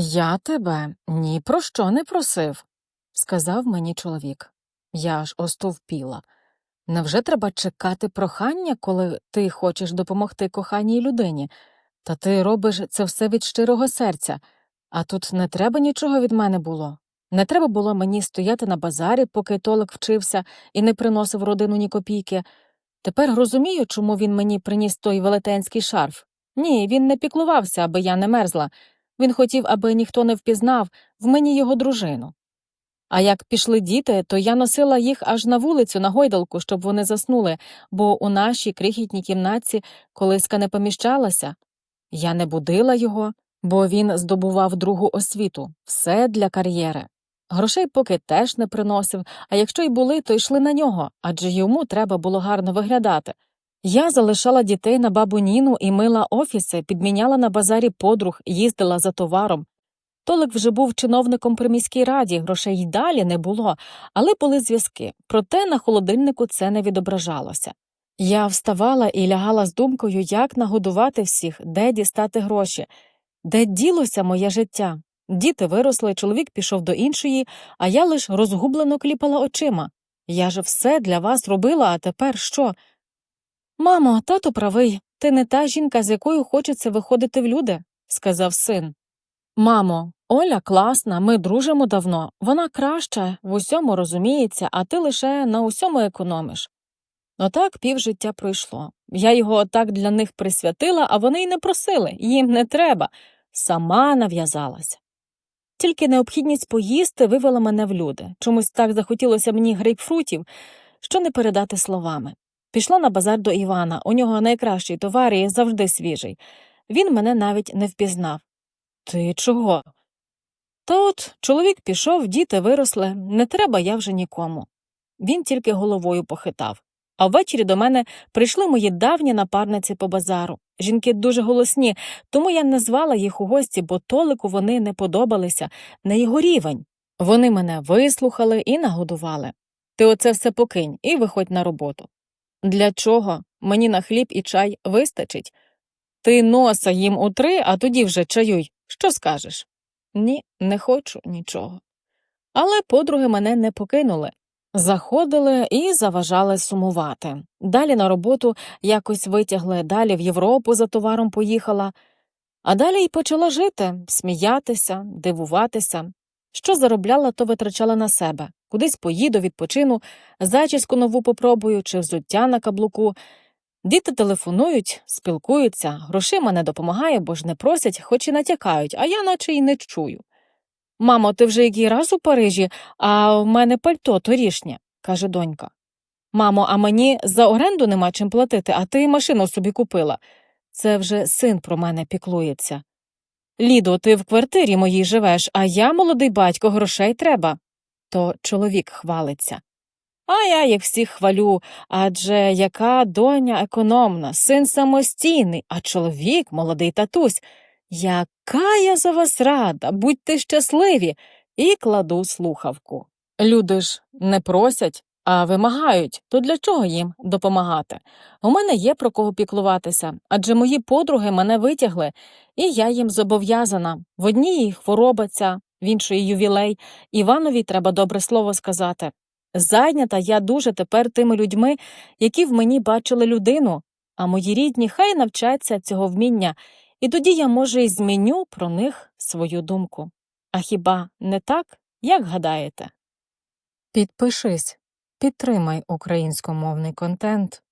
Я тебе ні про що не просив, сказав мені чоловік. Я аж остовпіла. Невже треба чекати прохання, коли ти хочеш допомогти коханій людині? Та ти робиш це все від щирого серця, а тут не треба нічого від мене було. Не треба було мені стояти на базарі, поки Толик вчився і не приносив родину ні копійки. Тепер розумію, чому він мені приніс той велетенський шарф. Ні, він не піклувався, аби я не мерзла. Він хотів, аби ніхто не впізнав в мені його дружину. А як пішли діти, то я носила їх аж на вулицю, на гойдалку, щоб вони заснули, бо у нашій крихітній кімнатці колиска не поміщалася. Я не будила його, бо він здобував другу освіту все для кар'єри. Грошей поки теж не приносив, а якщо й були, то йшли на нього, адже йому треба було гарно виглядати. Я залишала дітей на бабу Ніну і мила офіси, підміняла на базарі подруг, їздила за товаром. Толик вже був чиновником при міській раді, грошей й далі не було, але були зв'язки, проте на холодильнику це не відображалося. Я вставала і лягала з думкою, як нагодувати всіх, де дістати гроші, де ділося моє життя. Діти виросли, чоловік пішов до іншої, а я лиш розгублено кліпала очима. Я же все для вас робила, а тепер що? Мамо, тато правий, ти не та жінка, з якою хочеться виходити в люди, сказав син. Мамо, Оля класна, ми дружимо давно. Вона краща, в усьому розуміється, а ти лише на усьому економиш. Отак півжиття пройшло. Я його отак для них присвятила, а вони й не просили, їм не треба. Сама нав'язалася. Тільки необхідність поїсти вивела мене в люди. Чомусь так захотілося мені грейпфрутів, що не передати словами. Пішла на базар до Івана, у нього найкращий товар і завжди свіжий. Він мене навіть не впізнав. Ти чого? Та от чоловік пішов, діти виросли, не треба я вже нікому. Він тільки головою похитав. А ввечері до мене прийшли мої давні напарниці по базару. Жінки дуже голосні, тому я не звала їх у гості, бо толику вони не подобалися, не його рівень. Вони мене вислухали і нагодували. Ти оце все покинь і виходь на роботу. Для чого? Мені на хліб і чай вистачить. Ти носа їм утри, а тоді вже чаюй. Що скажеш? Ні, не хочу нічого. Але подруги мене не покинули. Заходили і заважали сумувати. Далі на роботу якось витягли, далі в Європу за товаром поїхала, а далі й почала жити, сміятися, дивуватися. Що заробляла, то витрачала на себе. Кудись поїду, відпочину, зачіску нову попробую чи взуття на каблуку. Діти телефонують, спілкуються, грошима не допомагає, бо ж не просять, хоч і натякають, а я наче й не чую. Мамо, ти вже який раз у Парижі, а в мене пальто торішнє, каже донька. Мамо, а мені за оренду нема чим платити, а ти машину собі купила. Це вже син про мене піклується. Лідо, ти в квартирі моїй живеш, а я, молодий батько, грошей треба. То чоловік хвалиться. А я їх всіх хвалю, адже яка доня економна, син самостійний, а чоловік молодий татусь. Яка я за вас рада, будьте щасливі, і кладу слухавку. Люди ж не просять, а вимагають, то для чого їм допомагати? У мене є про кого піклуватися, адже мої подруги мене витягли, і я їм зобов'язана. В одній хвороба ця, в іншої ювілей, Іванові треба добре слово сказати. Зайнята я дуже тепер тими людьми, які в мені бачили людину, а мої рідні хай навчаться цього вміння, і тоді я, може, й зміню про них свою думку. А хіба не так, як гадаєте? Підпишись, підтримай українськомовний контент.